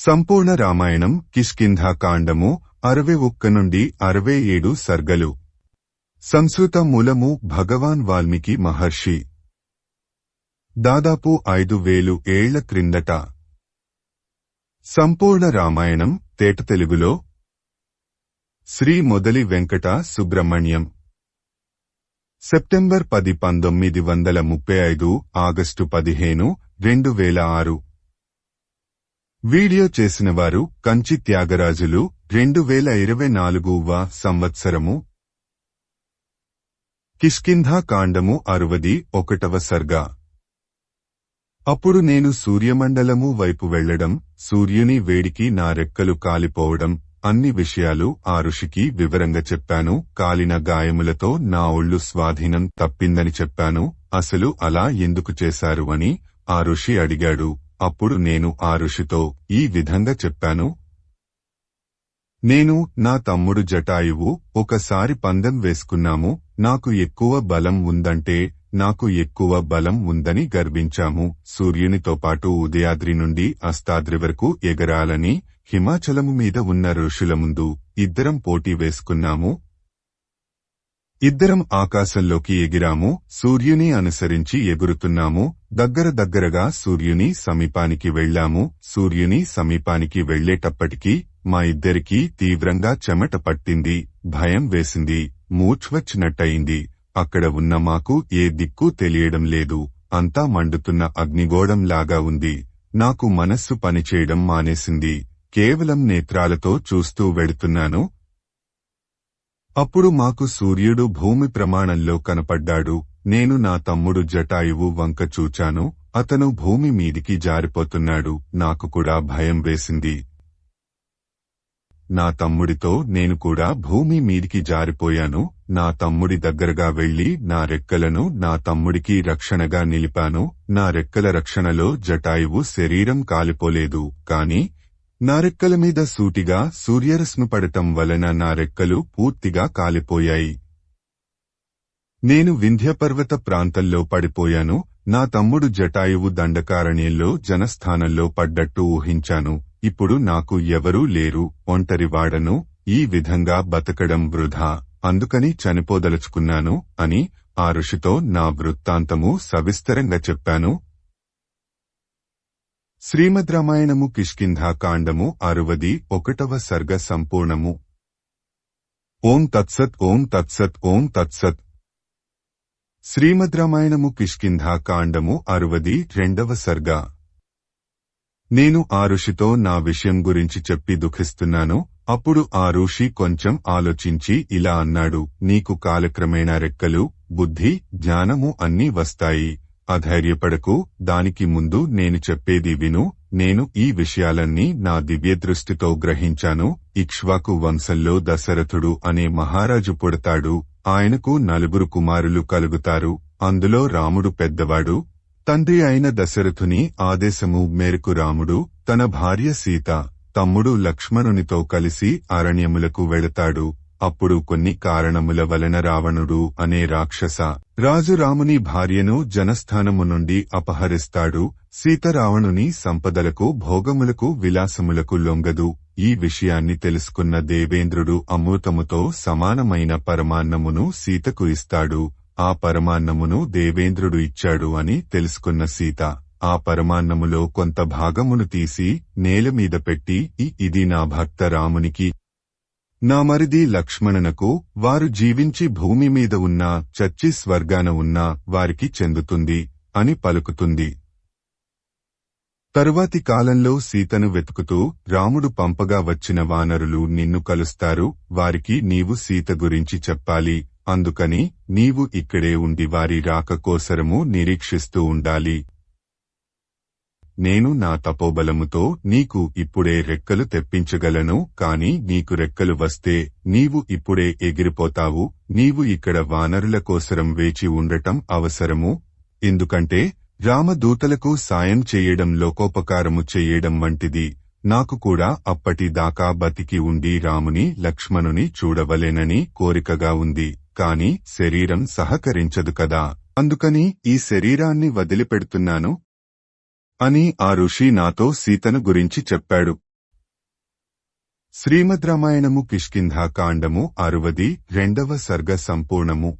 సంపూర్ణ రామాయణం కిష్కింధాకాండము అరవై ఒక్క నుండి అరవై ఏడు సర్గలు. సంస్కృత మూలము భగవాన్ వాల్మీకి మహర్షి. దాదాపు ఐదు వేలు ఏళ్ళ క్రిందట. సంపూర్ణ రామాయణం తేట తెలుగులో. శ్రీ మొదలి వెంకట సుబ్రహ్మణ్యం. సెప్టెంబర్ పది పంతొమ్మిది వందల ముప్పై ఐదు ఆగస్టు పదిహేను రెండు వేల ఆరు. వీడియో చేసినవారు కంచి త్యాగరాజులు రెండు వేల ఇరవై నాలుగువ సంవత్సరము. కిష్కింధా కాండము అరువది ఒకటవ సర్గా. అప్పుడు నేను సూర్యమండలము వైపు వెళ్ళడం సూర్యుని వేడికి నా రెక్కలు కాలిపోవడం అన్ని విషయాలు ఆ ఋషికి వివరంగా చెప్పాను కాలిన గాయములతో నా ఒళ్ళు స్వాధీనం తప్పిందని చెప్పాను అసలు అలా ఎందుకు చేశారు అని ఆ ఋషి అడిగాడు. అప్పుడు నేను ఆ ఋషితో ఈ విధంగా చెప్పాను. నేను నా తమ్ముడు జటాయువు ఒకసారి పందెం వేసుకున్నాము నాకు ఎక్కువ బలం ఉందంటే నాకు ఎక్కువ బలం ఉందని గర్వించాము. సూర్యునితో పాటు ఉదయాద్రి నుండి అస్తాద్రి వరకు ఎగరాలని హిమాచలము మీద ఉన్న ఋషుల ముందు ఇద్దరం పోటీ వేసుకున్నాము. ఇద్దరం ఆకాశంలోకి ఎగిరాము సూర్యుని అనుసరించి ఎగురుతున్నాము దగ్గర దగ్గరగా సూర్యుని సమీపానికి వెళ్ళాము సూర్యుని సమీపానికి వెళ్ళేటప్పటికీ మా ఇద్దరికీ తీవ్రంగా చెమట పట్టింది భయం వేసింది మూర్ఛ్వచ్చినట్టయింది అక్కడ ఉన్న మాకు ఏ దిక్కు తెలియడం లేదు. అంతా మండుతున్న అగ్నిగోళంలాగా ఉంది. నాకు మనస్సు పనిచేయడం మానేసింది. కేవలం నేత్రాలతో చూస్తూ వెడుతున్నాను అప్పుడు మాకు సూర్యుడు భూమి ప్రమాణంలో కనపడ్డాడు. నేను నా తమ్ముడు జటాయువు వంక చూచాను అతను భూమి మీదికి జారిపోతున్నాడు నాకు కూడా భయం వేసింది. నా తమ్ముడితో నేను కూడా భూమి మీదికి జారిపోయాను నా తమ్ముడి దగ్గరగా వెళ్ళి నా రెక్కలను నా తమ్ముడికి రక్షణగా నిలిపాను నా రెక్కల రక్షణలో జటాయువు శరీరం కాలిపోలేదు కాని నా రెక్కల మీద సూటిగా సూర్యరశ్మి పడటం వలన నా రెక్కలు పూర్తిగా కాలిపోయాయి. నేను వింధ్యపర్వత ప్రాంతంలో పడిపోయాను నా తమ్ముడు జటాయువు దండకారణ్యంలో జనస్థానంలో పడ్డట్టు ఊహించాను ఇప్పుడు నాకు ఎవరూ లేరు ఒంటరివాడను ఈ విధంగా బతకడం వృధా అందుకని చనిపోదలుచుకున్నాను అని ఆ ఋషితో నా వృత్తాంతము సవిస్తరంగా చెప్పాను. శ్రీమద్ రామాయణము కిష్కింధా కాండము అరువది ఒకటవ సర్గ సంపూర్ణము. ఓం తత్సత్ ఓం తత్సత్ ఓం తత్సత్ శ్రీమద్ రామాయణము కిష్కింధా కాండము అరువది రెండవ సర్గ. నేను ఆ ఋషితో నా విషయం గురించి చెప్పి దుఃఖిస్తున్నాను అప్పుడు ఆ ఋషి కొంచెం ఆలోచించి ఇలా అన్నాడు నీకు కాలక్రమేణా రెక్కలు బుద్ధి జ్ఞానము అన్నీ వస్తాయి అధైర్యపడకు దానికి ముందు నేను చెప్పేది విను నేను ఈ విషయాలన్నీ నా దివ్యదృష్టితో గ్రహించాను ఇక్ష్వాకు వంశంలో దశరథుడు అనే మహారాజు పుడతాడు ఆయనకు నలుగురు కుమారులు కలుగుతారు. అందులో రాముడు పెద్దవాడు తండ్రి అయిన దశరథుని ఆదేశము మేరకు రాముడు తన భార్య సీత తమ్ముడు లక్ష్మణునితో కలిసి అరణ్యములకు వెళతాడు. అప్పుడు కొన్ని కారణముల వలన రావణుడు అనే రాక్షస రాజు రాముని భార్యను జనస్థానము నుండి అపహరిస్తాడు. సీత రావణుని సంపదలకు భోగములకు విలాసములకు లొంగదు. ఈ విషయాన్ని తెలుసుకున్న దేవేంద్రుడు అమృతముతో సమానమైన పరమాన్నమును సీతకు ఇస్తాడు. ఆ పరమాన్నమును దేవేంద్రుడు ఇచ్చాడు అని తెలుసుకున్న సీత ఆ పరమాన్నములో కొంత భాగమును తీసి నేలమీద పెట్టి ఇది నా భక్త రామునికి. నా మరిది లక్ష్మణునకు వారు జీవించి భూమి మీద ఉన్నా చచ్చి స్వర్గాన ఉన్నా వారికి చెందుతుంది అని పలుకుతుంది. తరువాతి కాలంలో సీతను వెతుకుతూ రాముడు పంపగా వచ్చిన వానరులు నిన్ను కలుస్తారు వారికి నీవు సీత గురించి చెప్పాలి అందుకని నీవు ఇక్కడే ఉండి వారి రాక కోసరము నిరీక్షిస్తూ ఉండాలి. నేను నా తపోబలముతో నీకు ఇప్పుడే రెక్కలు తెప్పించగలను కాని నీకు రెక్కలు వస్తే నీవు ఇప్పుడే ఎగిరిపోతావు నీవు ఇక్కడ వానరుల కోసరం వేచి ఉండటం అవసరము ఎందుకంటే రామదూతలకు సాయం చేయడం లోకోపకారము చేయడం వంటిది. నాకు కూడా అప్పటి దాకా బతికి ఉండి రాముని లక్ష్మణుని చూడవలెనని కోరికగా ఉంది. కాని శరీరం సహకరించదు కదా. అందుకని ఈ శరీరాన్ని వదిలిపెడుతున్నాను అని ఆ ఋషి నాతో సీతను గురించి చెప్పాడు. శ్రీమద్ రామాయణము కిష్కింధాకాండము అరువది రెండవ సర్గ సంపూర్ణము.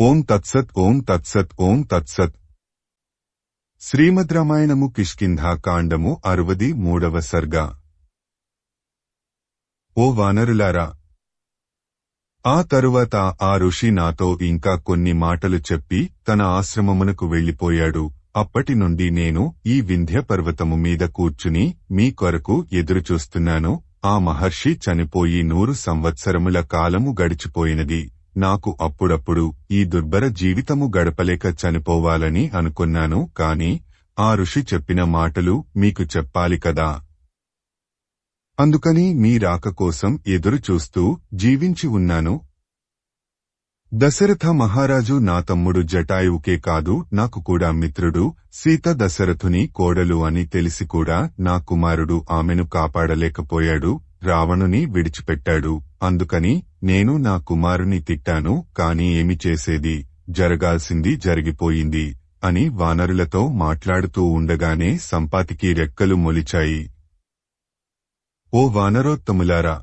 ఓం తత్సత్ ఓం తత్సత్ ఓం తత్సత్. శ్రీమద్ రామాయణము కిష్కింధాకాండము అరువది మూడవ సర్గ. ఓ వానరులారా ఆ తరువాత ఆ ఋషి నాతో ఇంకా కొన్ని మాటలు చెప్పి తన ఆశ్రమమునకు వెళ్ళిపోయాడు అప్పటి నుండి నేను ఈ వింధ్య పర్వతము మీద కూర్చుని మీ కొరకు ఎదురుచూస్తున్నాను. ఆ మహర్షి చనిపోయి నూరు సంవత్సరముల కాలము గడిచిపోయినది. నాకు అప్పుడప్పుడు ఈ దుర్భర జీవితము గడపలేక చనిపోవాలని అనుకున్నాను కాని ఆ ఋషి చెప్పిన మాటలు మీకు చెప్పాలి కదా. అందుకని మీ రాక కోసం ఎదురు చూస్తూ జీవించి ఉన్నాను. దశరథ మహారాజు నా తమ్ముడు జటాయువుకే కాదు నాకు కూడా మిత్రుడు సీత దశరథుని కోడలు అని తెలిసి కూడా నా కుమారుడు ఆమెను కాపాడలేకపోయాడు రావణుని విడిచిపెట్టాడు. అందుకని నేను నా కుమారుని తిట్టాను కాని ఏమి చేసేది? జరగాల్సింది జరిగిపోయింది అని వానరులతో మాట్లాడుతూ ఉండగానే సంపాతికి రెక్కలు మొలిచాయి. ఓ వానరోత్తములారా!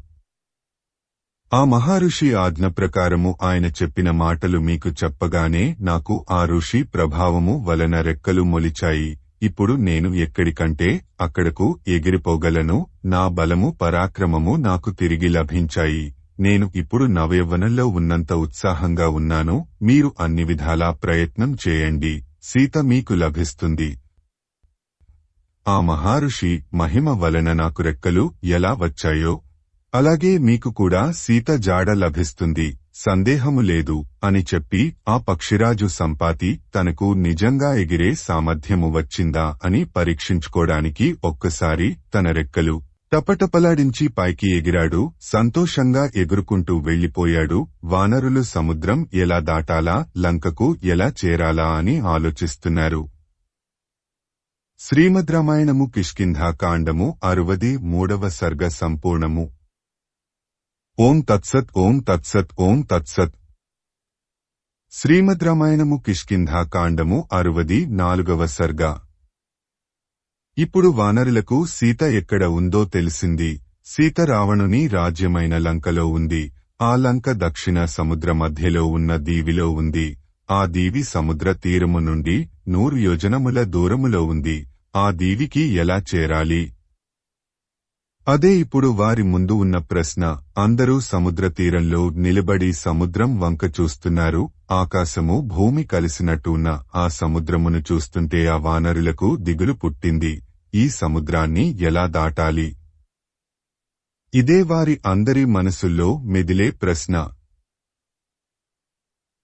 ఆ మహారుషి ఆజ్ఞ ప్రకారము ఆయన చెప్పిన మాటలు మీకు చెప్పగానే నాకు ఆ ఋషి ప్రభావము వలన రెక్కలు మొలిచాయి. ఇప్పుడు నేను ఎక్కడికంటే అక్కడకు ఎగిరిపోగలను నా బలము పరాక్రమము నాకు తిరిగి లభించాయి. నేను ఇప్పుడు నవయవ్వనంలో ఉన్నంత ఉత్సాహంగా ఉన్నాను మీరు అన్ని విధాలా ప్రయత్నం చేయండి సీత మీకు లభిస్తుంది. ఆ మహారుషి మహిమ వలన నాకు రెక్కలు ఎలా వచ్చాయో అలాగే మీకు కూడా సీత జాడ లభిస్తుంది సందేహము లేదు అని చెప్పి ఆ పక్షిరాజు సంపాతి తనకు నిజంగా ఎగిరే సామర్థ్యము వచ్చిందా అని పరీక్షించుకోడానికి ఒక్కసారి తన రెక్కలు టపటపలాడించి పైకి ఎగిరాడు సంతోషంగా ఎగురుకుంటూ వెళ్ళిపోయాడు వానరులు సముద్రం ఎలా దాటాలా లంకకు ఎలా చేరాలా అని ఆలోచిస్తున్నారు. శ్రీమద్ రామాయణము కిష్కింధాకాండము అరువది మూడవ సర్గ సంపూర్ణము. ఓం తత్సత్ ఓం తత్సత్ ఓం తత్సత్. శ్రీమద్ రామాయణము కిష్కింధాకాండము అరువది నాలుగవ సర్గ. ఇప్పుడు వానరులకు సీత ఎక్కడ ఉందో తెలిసింది. సీత రావణుని రాజ్యమైన లంకలో ఉంది. ఆ లంక దక్షిణ సముద్ర మధ్యలో ఉన్న దీవిలో ఉంది. ఆ దీవి సముద్ర తీరము నుండి నూరు యోజనముల దూరములో ఉంది. ఆ దీవికి ఎలా చేరాలి? అదే ఇప్పుడు వారి ముందు ఉన్న ప్రశ్న అందరూ సముద్ర తీరంలో నిలబడి సముద్రం వంక చూస్తున్నారు ఆకాశము భూమి కలిసినట్టు ఉన్న ఆ సముద్రమును చూస్తుంటే ఆ వానరులకు దిగులు పుట్టింది ఈ సముద్రాన్ని ఎలా దాటాలి? ఇదే వారి అందరి మనసుల్లో మెదిలే ప్రశ్న.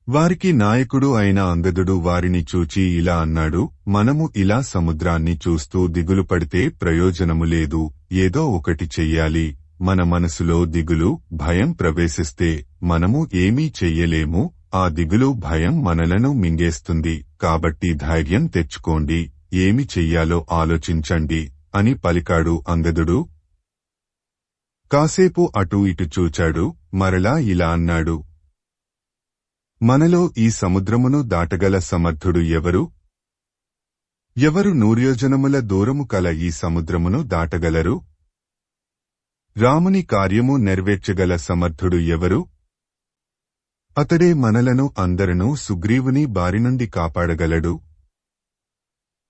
వారికి నాయకుడు అయిన అంగదుడు వారిని చూచి ఇలా అన్నాడు మనము ఇలా సముద్రాన్ని చూస్తూ దిగులు పడితే ప్రయోజనము లేదు ఏదో ఒకటి చెయ్యాలి మన మనసులో దిగులు భయం ప్రవేశిస్తే మనము ఏమీ చెయ్యలేము ఆ దిగులు భయం మనలను మింగేస్తుంది కాబట్టి ధైర్యం తెచ్చుకోండి ఏమి చెయ్యాలో ఆలోచించండి అని పలికాడు అంగదుడు కాసేపు అటూ ఇటు చూచాడు మరలా ఇలా అన్నాడు మనలో ఈ సముద్రమును దాటగల సమర్థుడు ఎవరు? ఎవరు నూర్యోజనముల దూరము కల ఈ సముద్రమును దాటగలరు? రాముని కార్యము నెరవేర్చగల సమర్థుడు ఎవరు? అతడే మనలను అందరను సుగ్రీవుని బారినుండి కాపాడగలడు.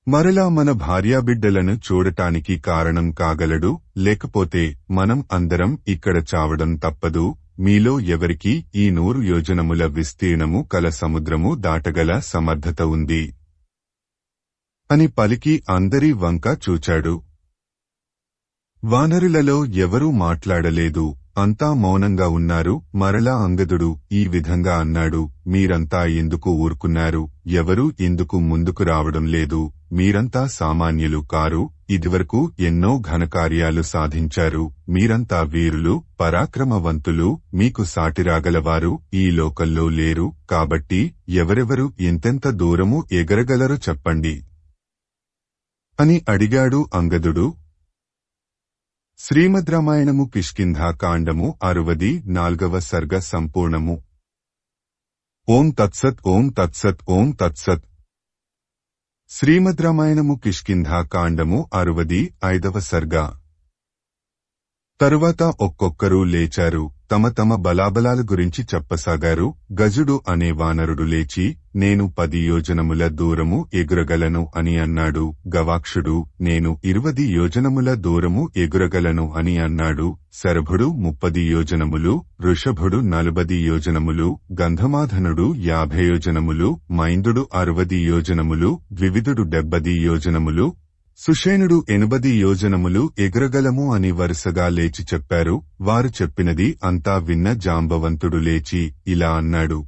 మరలా మన భార్యాబిడ్డలను చూడటానికి కారణం కాగలడు. లేకపోతే మనం అందరం ఇక్కడ చావడం తప్పదు. మీలో ఎవరికి ఈ నూరు యోజనముల విస్తీర్ణము కల సముద్రము దాటగల సమర్థత ఉంది. అని పలికి అందరి వంక చూచాడు. వానరులలో ఎవరూ మాట్లాడలేదు. అంతా మౌనంగా ఉన్నారు. మరలా అంగదుడు ఈ విధంగా అన్నాడు. మీరంతా ఎందుకు ఊరుకున్నారు? ఎవరూ ఎందుకు ముందుకు రావడం లేదు. మీరంతా సామాన్యులు కారు. ఇదివరకు ఎన్నో ఘనకార్యాలు సాధించారు. మీరంతా వీరులు పరాక్రమవంతులు మీకు సాటిరాగలవారు ఈ లోకంలో లేరు. కాబట్టి ఎవరెవరు ఎంతెంత దూరము ఎగరగలరు చెప్పండి. అని అడిగాడు అంగదుడు. శ్రీమద్ రామాయణము కిష్కింధాకాండము అరువది నాల్గవ సర్గ సంపూర్ణము. ఓం తత్సత్ ఓం తత్సత్ ఓం తత్సత్. శ్రీమద్ రామాయణము కిష్కింధాకాండము అరవది ఐదవ సర్గా. తరువాత ఒక్కొక్కరు లేచారు. తమ తమ బలాబలాల గురించి చెప్పసాగారు. గజుడు అనే వానరుడు లేచి నేను పది యోజనముల దూరము ఎగురగలను అని అన్నాడు. గవాక్షుడు నేను ఇరువది యోజనముల దూరము ఎగురగలను అని అన్నాడు. శరభుడు ముప్పది యోజనములు ఋషభుడు నలుబది యోజనములు గంధమాధనుడు యాభై యోజనములు మైందుడు అరవది యోజనములు ద్వివిధుడు డెబ్బది యోజనములు సుషేణుడు ఎనుబది యోజనములు ఎగురగలము అని వరుసగా లేచి చెప్పారు. వారు చెప్పినది అంతా విన్న జాంబవంతుడు లేచి ఇలా అన్నాడు.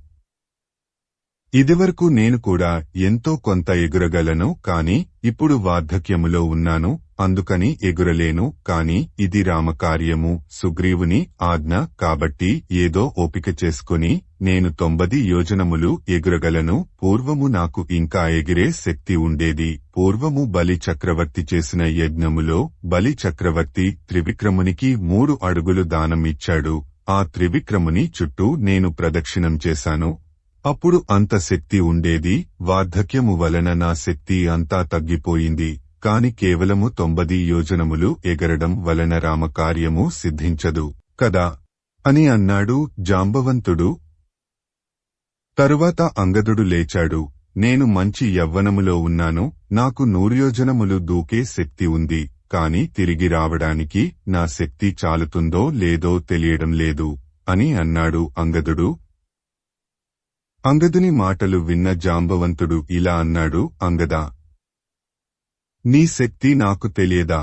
ఇదివరకు నేను కూడా ఎంతో కొంత ఎగురగలను కాని ఇప్పుడు వార్ధక్యములో ఉన్నాను అందుకని ఎగురలేను కాని ఇది రామకార్యము సుగ్రీవుని ఆజ్ఞ కాబట్టి ఏదో ఓపిక చేసుకుని నేను తొంభది యోజనములు ఎగురగలను పూర్వము నాకు ఇంకా ఎగిరే శక్తి ఉండేది. పూర్వము బలి చక్రవర్తి చేసిన యజ్ఞములో బలి చక్రవర్తి త్రివిక్రమునికి మూడు అడుగులు దానం ఇచ్చాడు. ఆ త్రివిక్రముని చుట్టూ నేను ప్రదక్షిణం చేశాను. అప్పుడు అంత శక్తి ఉండేది వార్ధక్యము వలన నా శక్తి అంతా తగ్గిపోయింది. కాని కేవలము తొంభది యోజనములు ఎగరడం వలన రామకార్యము సిద్ధించదు. కదా? అని అన్నాడు జాంబవంతుడు తరువాత అంగదుడు లేచాడు. నేను మంచి యవ్వనములో ఉన్నాను. నాకు నూర్యోజనములు దూకే శక్తి ఉంది. కాని తిరిగి రావడానికి నా శక్తి చాలుతుందో లేదో తెలియడం లేదు అని అన్నాడు అంగదుడు. అంగదుని మాటలు విన్న జాంబవంతుడు ఇలా అన్నాడు అంగదా! నీ శక్తి నాకు తెలియదా?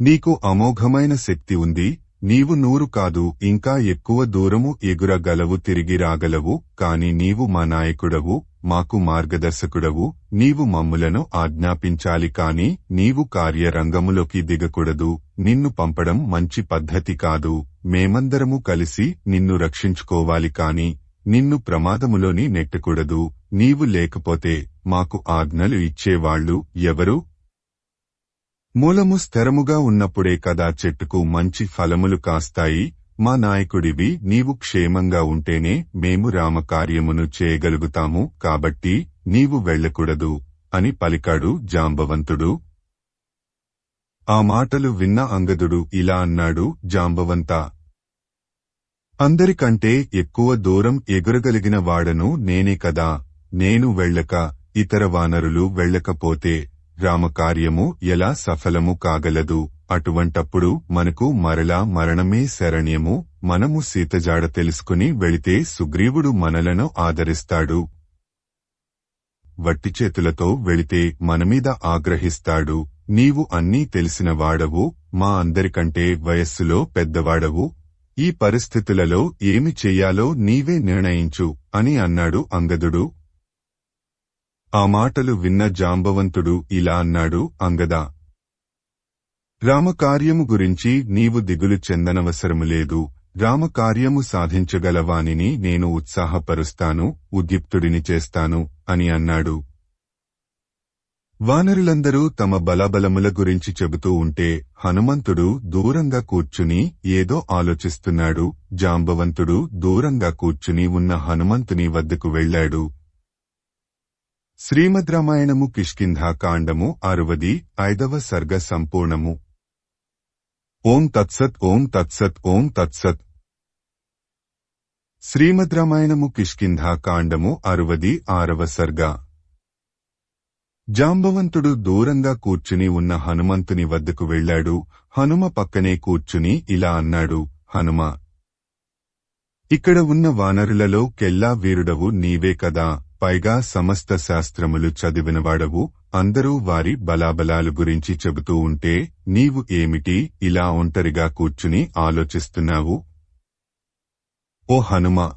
నీకు అమోఘమైన శక్తి ఉంది. నీవు నూరు కాదు ఇంకా ఎక్కువ దూరము ఎగురగలవు తిరిగి రాగలవు కాని నీవు మా నాయకుడవు మాకు మార్గదర్శకుడవు నీవు మమ్ములను ఆజ్ఞాపించాలి కాని నీవు కార్యరంగములోకి దిగకూడదు నిన్ను పంపడం మంచి పద్ధతి కాదు మేమందరము కలిసి నిన్ను రక్షించుకోవాలి కాని నిన్ను ప్రమాదములోని నెట్టకూడదు నీవు లేకపోతే మాకు ఆజ్ఞలు ఇచ్చేవాళ్ళు ఎవరు? మూలము స్థిరముగా ఉన్నప్పుడే కదా చెట్టుకు మంచి ఫలములు కాస్తాయి. మా నాయకుడివి నీవు క్షేమంగా ఉంటేనే మేము రామకార్యమును చేయగలుగుతాము. కాబట్టి నీవు వెళ్ళకూడదు అని పలికాడు జాంబవంతుడు. ఆ మాటలు విన్న అంగదుడు ఇలా అన్నాడు జాంబవంతా! అందరికంటే ఎక్కువ దూరం ఎగురగలిగిన వాడను నేనే కదా. నేను వెళ్ళక ఇతర వానరులు వెళ్ళకపోతే రామకార్యము ఎలా సఫలము కాగలదు? అటువంటప్పుడు మనకు మరలా మరణమే శరణ్యము. మనము సీతజాడ తెలుసుకుని వెళితే సుగ్రీవుడు మనలను ఆదరిస్తాడు. వట్టి చేతులతో వెళితే మనమీద ఆగ్రహిస్తాడు. నీవు అన్నీ తెలిసినవాడవు మా అందరికంటే వయస్సులో పెద్దవాడవు. ఈ పరిస్థితులలో ఏమి చెయ్యాలో నీవే నిర్ణయించు అని అన్నాడు అంగదుడు. ఆ మాటలు విన్న జాంబవంతుడు ఇలా అన్నాడు అంగదా! రామకార్యము గురించి నీవు దిగులు చెందనవసరము లేదు. రామకార్యము సాధించగలవానిని నేను ఉత్సాహపరుస్తాను ఉద్యుక్తుడిని చేస్తాను అని అన్నాడు. వానరులందరూ తమ బలబలముల గురించి చెబుతూ ఉంటే హనుమంతుడు దూరంగా కూర్చుని ఏదో ఆలోచిస్తున్నాడు. జాంబవంతుడు దూరంగా కూర్చుని ఉన్న హనుమంతుని వద్దకు వెళ్ళాడు శ్రీమద్ రామాయణము కిష్కింధాకాండము అరవది ఐదవ సర్గ సంపూర్ణము. ఓం తత్సత్ ఓం తత్సత్ ఓం తత్సత్. శ్రీమద్ రామాయణము కిష్కింధాకాండము అరవది ఆరవ సర్గ. జాంబవంతుడు దూరంగా కూర్చుని ఉన్న హనుమంతుని వద్దకు వెళ్ళాడు హనుమ పక్కనే కూర్చుని ఇలా అన్నాడు హనుమ ఇక్కడ ఉన్న వానరులలో కెల్లా వీరుడవు నీవే కదా. పైగా సమస్త శాస్త్రములు చదివినవాడవు అందరూ వారి బలాబలాలు గురించి చెబుతూ ఉంటే నీవు ఏమిటి? ఇలా ఒంటరిగా కూర్చుని ఆలోచిస్తున్నావు. ఓ హనుమ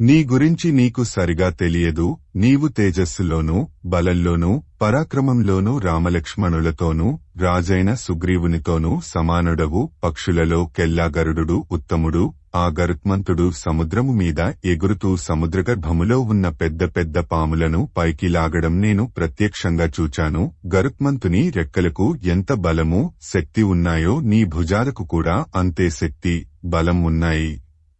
నీ గురించి నీకు సరిగా తెలియదు నీవు తేజస్సులోనూ బలంలోనూ పరాక్రమంలోనూ రామలక్ష్మణులతోనూ రాజైన సుగ్రీవునితోనూ సమానుడవు పక్షులలో కెల్లాగరుడు ఉత్తముడు ఆ గరుత్మంతుడు సముద్రము మీద ఎగురుతూ సముద్రగర్భములో ఉన్న పెద్ద పెద్ద పాములను పైకి లాగడం నేను ప్రత్యక్షంగా చూచాను. గరుత్మంతుని రెక్కలకు ఎంత బలము శక్తి ఉన్నాయో నీ భుజాలకు కూడా అంతే శక్తి బలం ఉన్నాయి.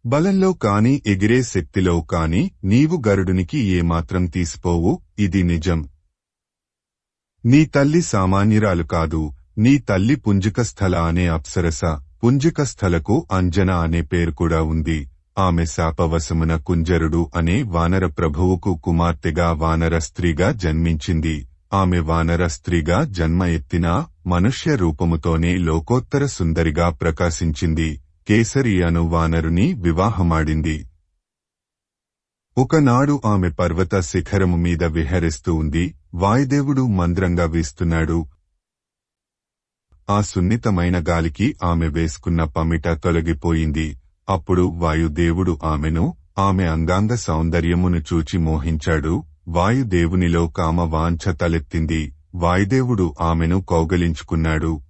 బలంలో కాని ఎగిరే శక్తిలో కాని నీవు గరుడునికి ఏమాత్రం తీసిపోవు ఇది నిజం. నీ తల్లి సామాన్యురాలు కాదు నీ తల్లి పుంజికస్థల అనే అప్సరస పుంజికస్థలకు అంజన అనే పేరు కూడా ఉంది. ఆమె శాపవశమున కుంజరుడు అనే వానర ప్రభువుకు కుమార్తెగా వానర స్త్రీగా జన్మించింది. ఆమె వానర స్త్రీగా జన్మ ఎత్తినా మనుష్య రూపముతోనే లోకోత్తర సుందరిగా ప్రకాశించింది. కేసరి అను వానరుని వివాహమాడింది. ఒకనాడు ఆమె పర్వత శిఖరము మీద విహరిస్తూ ఉంది. వాయుదేవుడు మంద్రంగా వీస్తున్నాడు. ఆ సున్నితమైన గాలికి ఆమె వేసుకున్న పమిట తొలగిపోయింది. అప్పుడు వాయుదేవుడు ఆమెను ఆమె అంగాంగ సౌందర్యమును చూచి మోహించాడు. వాయుదేవునిలో కామ వాంఛ తలెత్తింది. వాయుదేవుడు ఆమెను కౌగలించుకున్నాడు.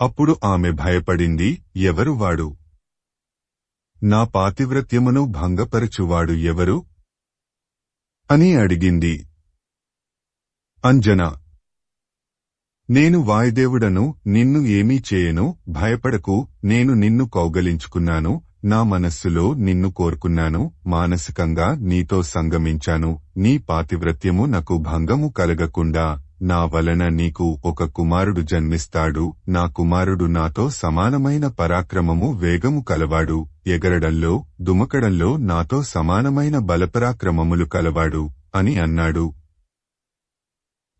అప్పుడు ఆమె భయపడింది ఎవరు వాడు? నా పాతివ్రత్యమును భంగపరచువాడు ఎవరు? అని అడిగింది. అంజన నేను వాయుదేవుడను నిన్ను ఏమీ చేయను భయపడకు నేను నిన్ను కౌగలించుకున్నాను నా మనస్సులో నిన్ను కోరుకున్నాను మానసికంగా నీతో సంగమించాను నీ పాతివ్రత్యము నాకు భంగము కలగకుండా నా వలన నీకు ఒక కుమారుడు జన్మిస్తాడు నా కుమారుడు నాతో సమానమైన పరాక్రమము వేగము కలవాడు ఎగరడంలో దుమకడంలో నాతో సమానమైన బలపరాక్రమములు కలవాడు అని అన్నాడు.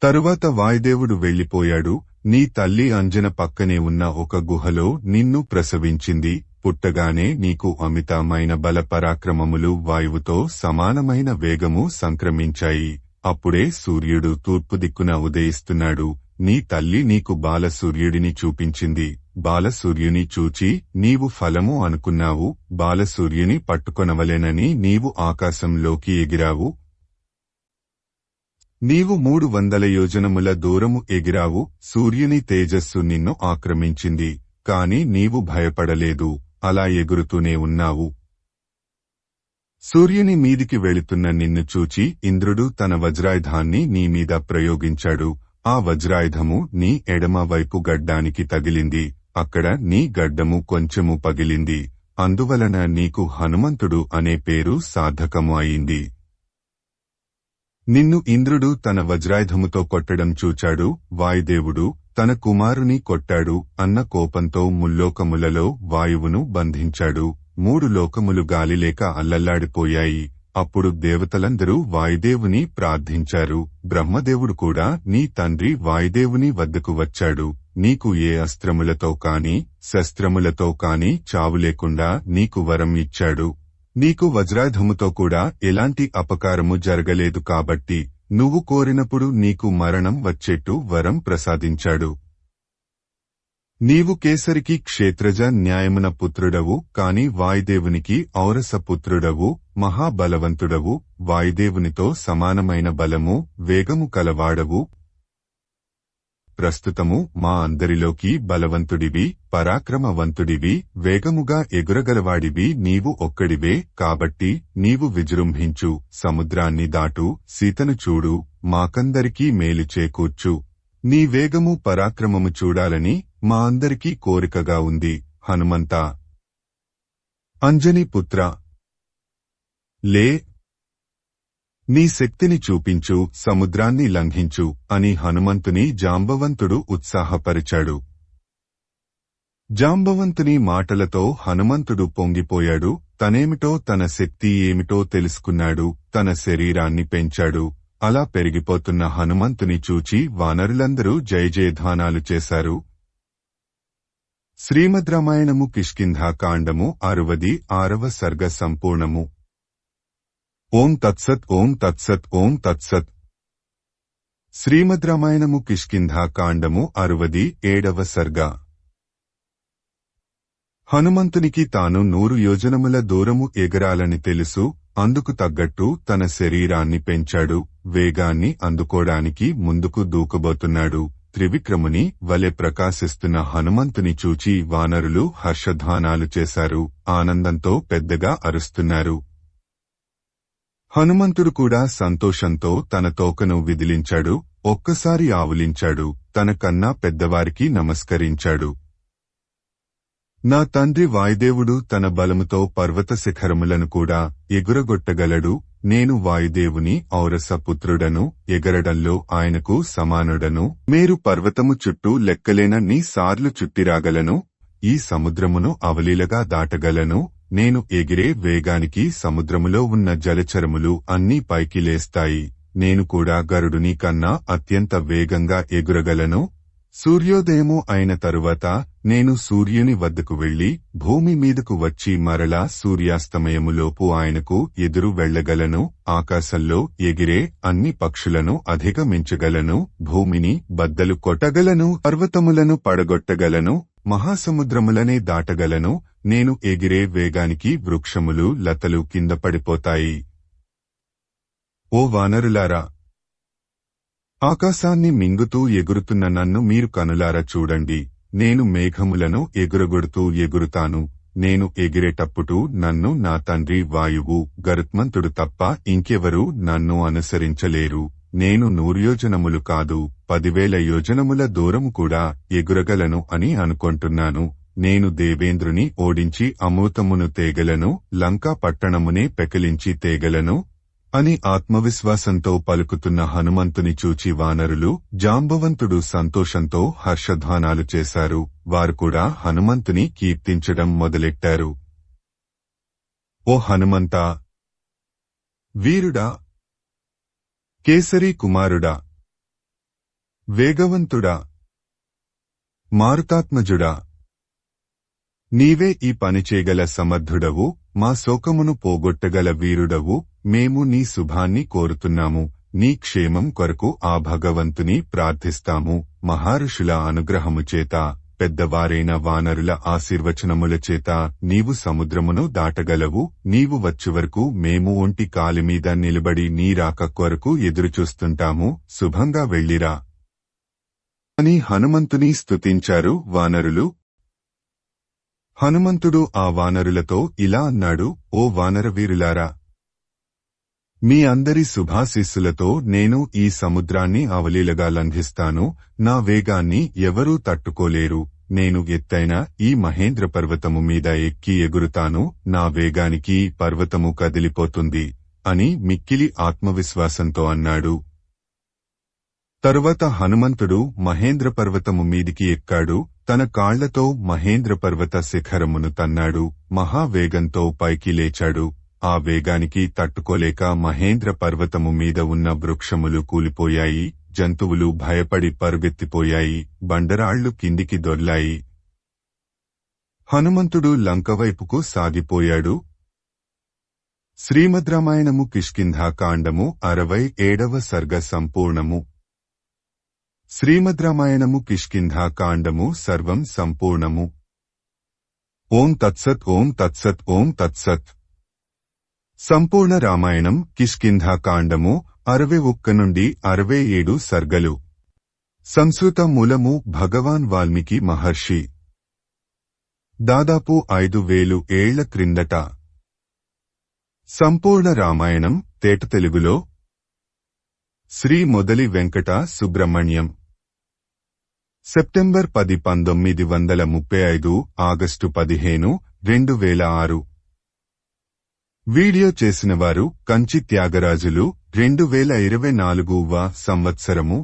తరువాత వాయుదేవుడు వెళ్ళిపోయాడు నీ తల్లి అంజన పక్కనే ఉన్న ఒక గుహలో నిన్ను ప్రసవించింది పుట్టగానే నీకు అమితమైన బలపరాక్రమములు వాయువుతో సమానమైన వేగము సంక్రమించాయి. అప్పుడే సూర్యుడు తూర్పు దిక్కున ఉదయిస్తున్నాడు. నీ తల్లి నీకు బాలసూర్యుడిని చూపించింది. బాలసూర్యుని చూచి నీవు ఫలము అనుకున్నావు. బాలసూర్యుని పట్టుకొనవలెనని నీవు ఆకాశంలోకి ఎగిరావు. నీవు మూడు వందల యోజనముల దూరము ఎగిరావు. సూర్యుని తేజస్సు నిన్ను ఆక్రమించింది. కాని నీవు భయపడలేదు. అలా ఎగురుతూనే ఉన్నావు. సూర్యుని మీదికి వెళుతున్న నిన్ను చూచి ఇంద్రుడు తన వజ్రాయుధాన్ని నీ మీద ప్రయోగించాడు. ఆ వజ్రాయుధము నీ ఎడమ వైపు గడ్డానికి తగిలింది. అక్కడ నీ గడ్డము కొంచెము పగిలింది. అందువలన నీకు హనుమంతుడు అనే పేరు సార్థకము అయింది. నిన్ను ఇంద్రుడు తన వజ్రాయుధముతో కొట్టడం చూచాడు. వాయుదేవుడు తన కుమారుని కొట్టాడు. అన్న కోపంతో ముల్లోకములలో వాయువును బంధించాడు. మూడు లోకములు గాలిలేక అల్లల్లాడిపోయాయి. అప్పుడు దేవతలందరూ వాయుదేవుని ప్రార్థించారు. బ్రహ్మదేవుడు కూడా నీ తండ్రి వాయుదేవుని వద్దకు వచ్చాడు. నీకు ఏ అస్త్రములతో కాని శస్త్రములతో కాని చావు లేకుండా నీకు వరం ఇచ్చాడు. నీకు వజ్రాయుధముతో కూడా ఎలాంటి అపకారము జరగలేదు కాబట్టి నువ్వు కోరినప్పుడు నీకు మరణం వచ్చేట్టు వరం ప్రసాదించాడు. నీవు కేసరికి క్షేత్రజ న్యాయమున పుత్రుడవు కాని వాయుదేవునికి ఔరస పుత్రుడవు మహాబలవంతుడవు వాయుదేవునితో సమానమైన బలము వేగము కలవాడవు. ప్రస్తుతము మా అందరిలోకి బలవంతుడివి పరాక్రమవంతుడివి వేగముగా ఎగురగలవాడివి నీవు ఒక్కడివే కాబట్టి నీవు విజృంభించు సముద్రాన్ని దాటు సీతను చూడు మాకందరికీ మేలు చేకూర్చు. నీ వేగము పరాక్రమము చూడాలని మా అందరికీ కోరికగా ఉంది హనుమంతా. అంజని పుత్ర. లే. నీ శక్తిని చూపించు సముద్రాన్ని లంఘించు అని హనుమంతుని జాంబవంతుడు ఉత్సాహపరిచాడు. జాంబవంతుని మాటలతో హనుమంతుడు పొంగిపోయాడు తనేమిటో తన శక్తి ఏమిటో తెలుసుకున్నాడు తన శరీరాన్ని పెంచాడు అలా పెరిగిపోతున్న హనుమంతుని చూచి వానరులందరూ జయజయధ్వానాలు చేశారు. శ్రీమద్ రామాయణము కిష్కింధాకాండము అరవది ఆరవ సర్గ సంపూర్ణము. ఓం తత్సత్ ఓం తత్సత్ ఓం తత్సత్. శ్రీమద్రామాయణము కిష్కింధాకాండము అరవది ఏడవ సర్గ. హనుమంతునికి తాను నూరు యోజనముల దూరము ఎగరాలని తెలుసు అందుకు తగ్గట్టు తన శరీరాన్ని పెంచాడు వేగాన్ని అందుకోడానికి ముందుకు దూకబోతున్నాడు. త్రివిక్రముని వలె ప్రకాశిస్తున్న హనుమంతుని చూచి వానరులు హర్షధానాలు చేశారు ఆనందంతో పెద్దగా అరుస్తున్నారు. హనుమంతుడు కూడా సంతోషంతో తన తోకను విదిలించాడు ఒక్కసారి ఆవులించాడు తన కన్నా పెద్దవారికి నమస్కరించాడు. నా తండ్రి వాయుదేవుడు తన బలముతో పర్వత శిఖరములను కూడా ఎగురగొట్టగలడు. నేను వాయుదేవుని ఔరస పుత్రుడను ఎగరడంలో ఆయనకు సమానుడను. మీరు పర్వతము చుట్టూ లెక్కలేనన్ని సార్లు చుట్టిరాగలను. ఈ సముద్రమును అవలీలగా దాటగలను. నేను ఎగిరే వేగానికి సముద్రములో ఉన్న జలచరములు అన్నీ పైకి లేస్తాయి. నేను కూడా గరుడుని కన్నా అత్యంత వేగంగా ఎగురగలను. సూర్యోదయము అయిన తరువాత నేను సూర్యుని వద్దకు వెళ్ళి భూమి మీదకు వచ్చి మరలా సూర్యాస్తమయములోపు ఆయనకు ఎదురు వెళ్ళగలను ఆకాశంలో ఎగిరే అన్ని పక్షులను అధిగమించగలను భూమిని బద్దలు కొట్టగలను పర్వతములను పడగొట్టగలను మహాసముద్రములనే దాటగలను నేను ఎగిరే వేగానికి వృక్షములు లతలు కింద పడిపోతాయి. ఓ వానరులారా! ఆకాశాన్ని మింగుతూ ఎగురుతున్న నన్ను మీరు కనులారా చూడండి. నేను మేఘములను ఎగురగొడుతూ ఎగురుతాను. నేను ఎగిరేటప్పుడు నన్ను నా తండ్రి వాయువు గరుత్మంతుడు తప్ప ఇంకెవరూ నన్ను అనుసరించలేరు. నేను నూర్యోజనములు కాదు పదివేల యోజనముల దూరము కూడా ఎగురగలను అని అనుకొంటున్నాను. నేను దేవేంద్రుని ఓడించి అమృతమును తేగలను లంకా పట్టణమునే పెకిలించి తేగలను అని ఆత్మవిశ్వాసంతో పలుకుతున్న హనుమంతుని చూచి వానరులు జాంబవంతుడు సంతోషంతో హర్షధ్వానాలు చేశారు. వారు కూడా హనుమంతుని కీర్తించడం మొదలెట్టారు. ఓ హనుమంతా! వీరుడా! కేసరి కుమారుడా! వేగవంతుడా! మారుతాత్మజుడా! నీవే ఈ పనిచేయగల సమర్థుడవు. మా శోకమును పోగొట్టగల వీరుడవు. మేము నీ శుభాన్ని కోరుతున్నాము నీ క్షేమం కొరకు ఆ భగవంతుని ప్రార్థిస్తాము. మహర్షుల అనుగ్రహము చేత పెద్దవారైన వానరుల ఆశీర్వచనముల చేత నీవు సముద్రమును దాటగలవు. నీవు వచ్చేవరకు మేము ఒంటి కాలిమీద నిలబడి నీ రాక కొరకు ఎదురుచూస్తుంటాము. శుభంగా వెళ్ళిరా. అని హనుమంతుని స్తుతించారు వానరులు. హనుమంతుడు ఆ వానరులతో ఇలా అన్నాడు ఓ వానరవీరులారా మీ అందరి శుభాశీస్సులతో నేను ఈ సముద్రాన్ని అవలీలగా లంఘిస్తాను. నా వేగాన్ని ఎవరూ తట్టుకోలేరు. నేను ఎత్తైన ఈ మహేంద్ర పర్వతము మీద ఎక్కి ఎగురుతాను. నా వేగానికి పర్వతము కదిలిపోతుంది అని మిక్కిలి ఆత్మవిశ్వాసంతో అన్నాడు. తరువాత హనుమంతుడు మహేంద్ర పర్వతము మీదికి ఎక్కాడు. తన కాళ్ళతో మహేంద్ర పర్వత శిఖరమును తన్నాడు. మహావేగంతో పైకి లేచాడు. ఆ వేగానికి తట్టుకోలేక మహేంద్ర పర్వతము మీద ఉన్న వృక్షములు కూలిపోయాయి జంతువులు భయపడి పరుగెత్తిపోయాయి బండరాళ్ళు కిందికి దొర్లాయి. హనుమంతుడు లంకవైపుకు సాగిపోయాడు. శ్రీమద్రామాయణము కిష్కింధాకాండము కిష్కింధా కాండము అరవై ఏడవ సర్గ సంపూర్ణము. శ్రీమద్రామాయణము కిష్కింధాకాండము కిష్కింధా కాండము సర్వం సంపూర్ణము. ఓం తత్సత్ ఓం తత్సత్ ఓం తత్సత్. సంపూర్ణ రామాయణం కిష్కింధా కాండము అరవై ఒక్క నుండి అరవై ఏడు సర్గలు. సంస్కృత మూలము భగవాన్ వాల్మీకి మహర్షి. దాదాపు ఐదు వేలు ఏళ్ళ క్రిందట. సంపూర్ణ రామాయణం తేట తెలుగులో. శ్రీ మొదలి వెంకట సుబ్రహ్మణ్యం. సెప్టెంబర్ పది పంతొమ్మిది వందల ముప్పై ఐదు ఆగస్టు పదిహేను రెండు వేల ఆరు. వీడియో చేసినవారు కంచి త్యాగరాజులు రెండు వేల ఇరవై నాలుగువ సంవత్సరము